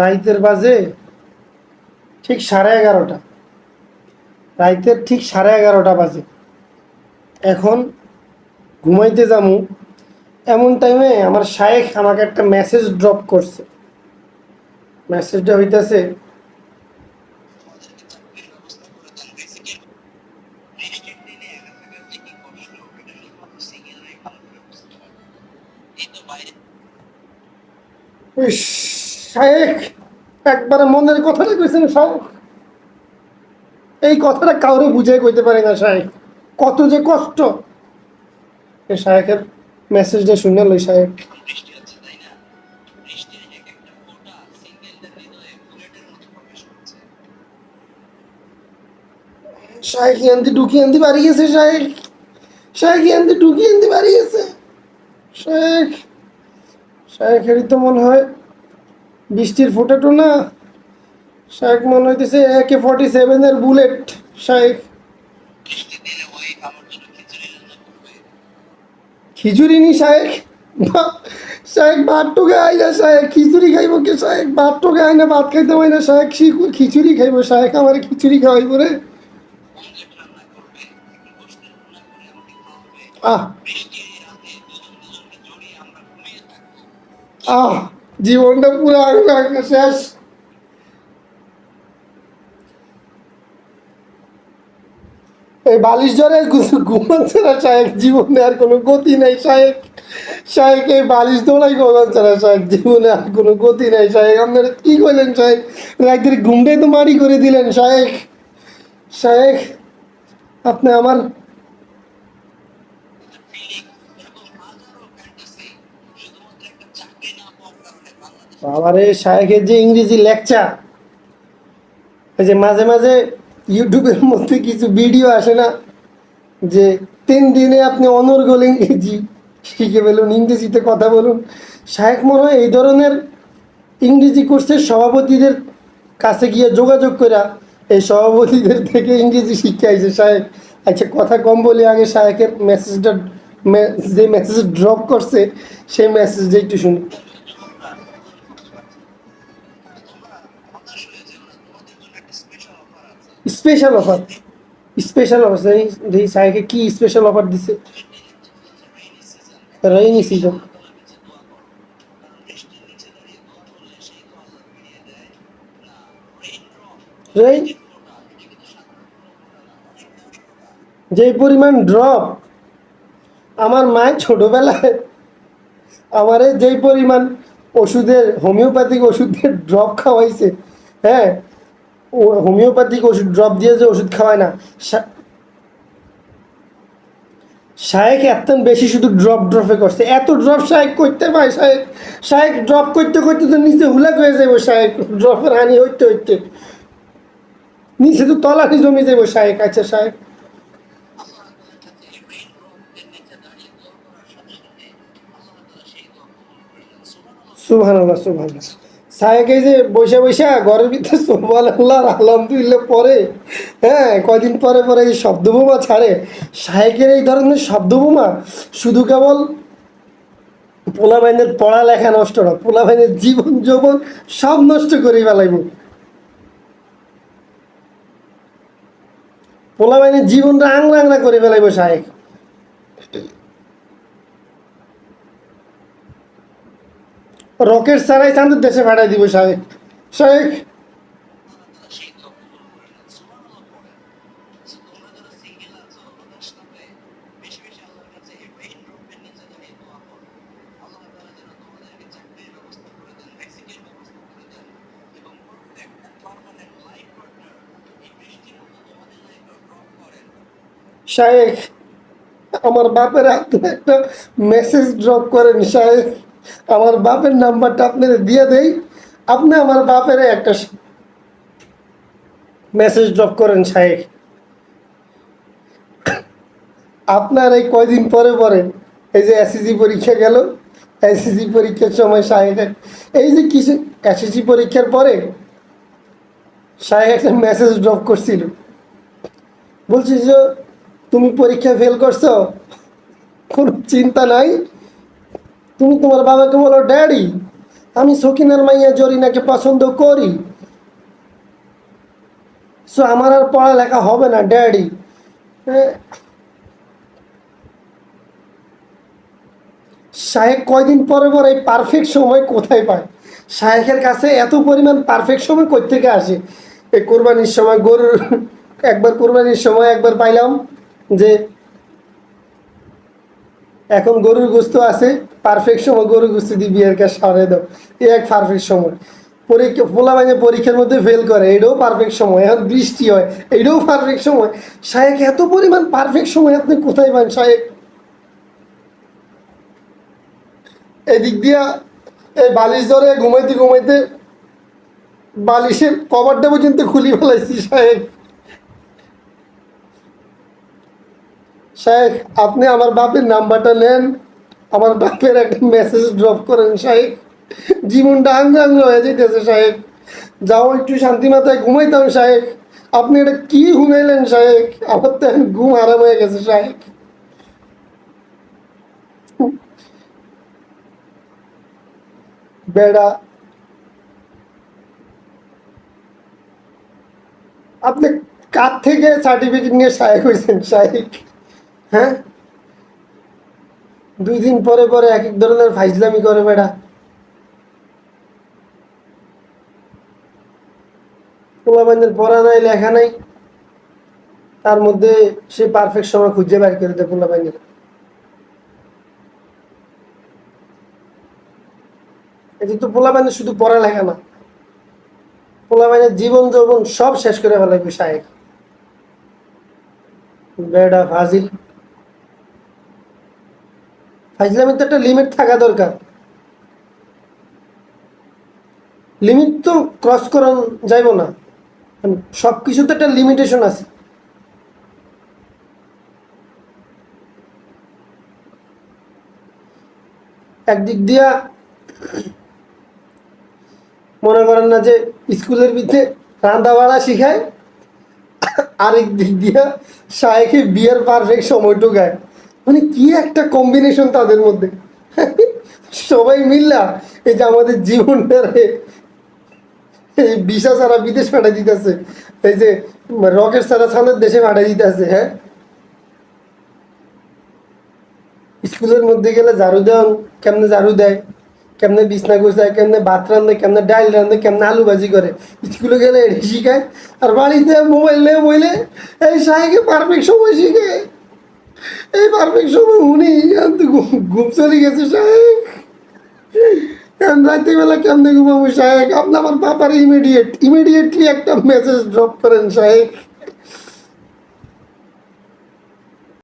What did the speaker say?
রাইতের বাজে ঠিক সাড়ে এগারোটা। রাইতের ঠিক সাড়ে এগারোটা বাজে। এখন ঘুমাইতে যামু। এমন টাইমে আমার শায়েখ আমাকে একটা মেসেজ ড্রপ করছে। মেসেজটা হইতেছে ইস, শায়েখ একবারে মনের কথাটা কইছেন শায়েখ এই কথাটা কাউরে বুঝে কইতে পারে না শায়েখ কত যে কষ্ট। এই শায়েখের মেসেজটা শুনে লই শায়েখ শায়েখ আনতে ঢুকি আনতে বাড়ি গেছে শায়েখ শায়েখ আনতে ঢুকি আনতে বাড়ি গেছে। শায়েখ শায়েখেরই তো মনে হয় বৃষ্টির ফোটাটো না শায়েখ মনে হইতেছে একে ফর্টি সেভেনের বুলেট জন্য খিচুড়ি নি শায়েখ বা- শায়েখ ভাত টোকে আই না শায়েখ খিচুড়ি খাইব কে শায়েখ ভাত টোকে আই না, ভাত খাইতে হয় না শায়েখ শি- খিচুড়ি খাইব শায়েখ আমার খিচুড়ি খাওয়াইব রে আহ। আহ। জীবনটা পুরো আঙ্গা আঙ্গা শেষ। এই বালিশ জ্বরে ঘুমাচ্ছে না শায়েক, জীবনে আর কোনো গতি নাই শায়েক। শায়েক, এই বালিশ দৌড়াই ঘুমাচ্ছে না শায়েক, জীবনে আর কোনো গতি নাই শায়েক। আপনারা কি করলেন শায়েক? রাতের ঘুমটাই তো মারি করে দিলেন শায়েক। শায়েক, আপনি আমার কারণে এই শায়েখের যে ইংরেজি লেকচার, এই যে মাঝে মাঝে ইউটিউবের মধ্যে কিছু ভিডিও আসে না, যে তিন দিনে আপনি অনর্গল ইংরেজি শিখে ফেলুন, ইংরেজিতে কথা বলুন। শায়েখ মনে হয় এই ধরনের ইংরেজি কোর্সের সভাপতিদের কাছে গিয়ে যোগাযোগ করা এই সভাপতিদের থেকে ইংরেজি শিখে আইছে শায়েখ। আচ্ছা কথা কম বলি, আগে শায়েখের মেসেজটা যে মেসেজ ড্রপ করছে, সেই মেসেজটা একটু শুনি। Special offer. স্পেশাল অফার এই সাইকে কি স্পেশাল অফার দিছে? Rainy season. রেইনি। যে পরিমাণ ড্রপ আমার মায়ের ছোটবেলায়, আমারে যেই পরিমাণ ওষুধের, হোমিওপ্যাথিক ওষুধের ড্রপ খাওয়াইছে হ্যাঁ হোমিওপ্যাথিক ওষুধ ড্রপ দিয়ে যে ওষুধ খাওয়ায় না? শায়েক এত বেশি শুধু ড্রপ ড্রপে করছে। এত ড্রপ শায়েক করতে পায় শায়েক শায়েক ড্রপ করতে করতে তো নিচে হুলাক হয়ে যাব শায়েক। ড্রপের হানি হইতে হইতে। নিচে তো তলানি জমে যাব শায়েক আচ্ছা শায়েক। সুবহানাল্লাহ সুবহানাল্লাহ। এই যে বৈশা বৈশা ঘরের ভিতরে সুবহানাল্লাহ আলহামদুলিল্লাহ পরে হ্যাঁ কয়দিন পরে পরে এই শব্দ বোমা ছাড়ে। সাহেকের এই ধরনের শব্দ বোমা শুধু কেবল পোলা বাইনের পড়ালেখা নষ্ট না পোলা বাইনের জীবন যৌবন সব নষ্ট করে ফেলাইব। পোলা বাইনের জীবনটা আংরা আংরা করে ফেলাইব সাহেব রকেট ছাড়াই চাঁদের দেশে পাঠাই দিব সাহেব সাহেব তাআলা সেই দোয়া কবুল করে নেন সুবহানাল্লাহ পড়েন সো তোমরা যারা সিঙ্গেল আছো হতাশ না হয়ে বেশি বেশি আল্লাহর কাছে এই রেইন ড্রপের নিচে দাঁড়িয়ে দোয়া করো আল্লাহ তাআলা যেন তোমাদেরকে চাকরির ব্যবস্থা করে দেন মেক্সিকের ব্যবস্থা করে দেন এবং perfect and permanent life partner এই বৃষ্টির মতো তোমাদের লাইফে ড্রপ করেন শাহেক আমার বাপের হাতে একটা মেসেজ ড্রপ করেন শাহেক আমার বাপের নাম্বারটা আপনার দিয়ে দেই। আপনি আমার বাপের একটা মেসেজ ড্রপ করেন শাহেক আপনার এই কয়দিন পরে পরে এই যে এসএসসি পরীক্ষা গেল এসএসসি পরীক্ষার সময় শাহেক এই যে কিছু এসএসসি পরীক্ষার পরে শাহেক একটা মেসেজ ড্রপ করছিল। বলছি যে, তুমি পরীক্ষা ফেল করছ? কোনো চিন্তা নাই? তুমি তোমার বাবাকে বলো, ড্যাডি, আমি সকিনার মাইয়া জরিনাকে পছন্দ করি। সো আমার আর পড়ালেখা হবে না, ড্যাডি। শাহেক কয়দিন পরে পরে এই পারফেক্ট সময় কোথায় পায়? শাহেকের কাছে এত পরিমাণ পারফেক্ট সময় কই থেকে আসে? এই কোরবানির সময় গরুর, একবার কোরবানির সময় একবার পাইলাম যে এখন গরুর গোস্ত আছে পারফেক্ট সময় গরুর গোস্ত দিয়ে বিয়ের কাজ সারে দাও। এই এক পারফেক্ট সময়। পরীক্ষা, পোলা মানে পরীক্ষার মধ্যে ফেল করে, এটাও পারফেক্ট সময়। এখন বৃষ্টি হয়, এটাও পারফেক্ট সময়। শায়েক, এত পরিমাণ পারফেক্ট সময় আপনি কোথায় পান, শায়েক? এদিক দিয়া এই বালিশ ধরে ঘুমাইতে ঘুমাইতে বালিশের কভারটা পর্যন্ত খুলি ফেলাইছি সাহেব সাহেব আপনি আমার বাপের নাম্বারটা নেন। আমার বাপের একটা মেসেজ ড্রপ করেন সাহেব জীবনটা আঙ্গাঙ্গ হয়ে যেতেছে সাহেব যাও, একটু শান্তি মাথায় ঘুমাইতাম সাহেব আপনি এটা কি ঘুমাইলেন সাহেব আমার তো ঘুম আরাম হয়ে গেছে সাহেব বেড়া, আপনি কার থেকে সার্টিফিকেট নিয়ে শায়েক হয়েছেন শায়েক হ্যাঁ? দুই দিন পরে পরে এক এক ধরনের ফাইজলামি করে বেড়া। পোলাবান্ধের পড়া নাই লেখা নাই। তার মধ্যে সে পারফেক্ট সময় খুঁজে বের করে দেয় পোলাবান্ধের এটা তো পোলাবান্ধের শুধু পড়ালেখা না। পোলাবাইনের জীবন যৌবন সব শেষ করে ফেলাইবে শায়েক বেডা ফাজিল। ফাইজলামের তো একটা লিমিট থাকা দরকার। লিমিট তো ক্রস করা যাইব না। সব কিছুতে একটা লিমিটেশন আছে। একদিক দিয়া মনে করেন না যে স্কুলের ভিতরে রান্না বাড়া শিখায়, আরেক দিক দিয়া শায়েখে বিয়ের পারফেক্ট সময় ঢুকায় মানে কি একটা কম্বিনেশন তাদের মধ্যে? সবাই মিললা এই যে আমাদের জীবনটারে এই বিশা ছাড়া বিদেশ পাঠাই দিতেছে, এই যে রকেট ছাড়া ছানের দেশে পাঠাই দিতেছে হ্যাঁ? স্কুলের মধ্যে গেলে ঝাড়ু দেন কেমনে ঝাড়ু দেয়? কেমনে বিছনা গোছায়, কেমনে ভাত রান্ধে কেমনে ডাল রান্ধে কেমনে আলু ভাজি করে? স্কুলে গেলে এটি শিখায়, আর বাড়িতে মোবাইল নিয়ে বইলে এই সাহেকে পারফেক্ট সময় শিখে পারফেক্ট সময় উনি ঘুম চলে গেছে, সাহেব। এখন রাত্রিবেলা কেমনে ঘুমাবো, সাহেব? আপনি আমার বাবার ইমিডিয়েট ইমিডিয়েটলি একটা মেসেজ ড্রপ করেন, সাহেব।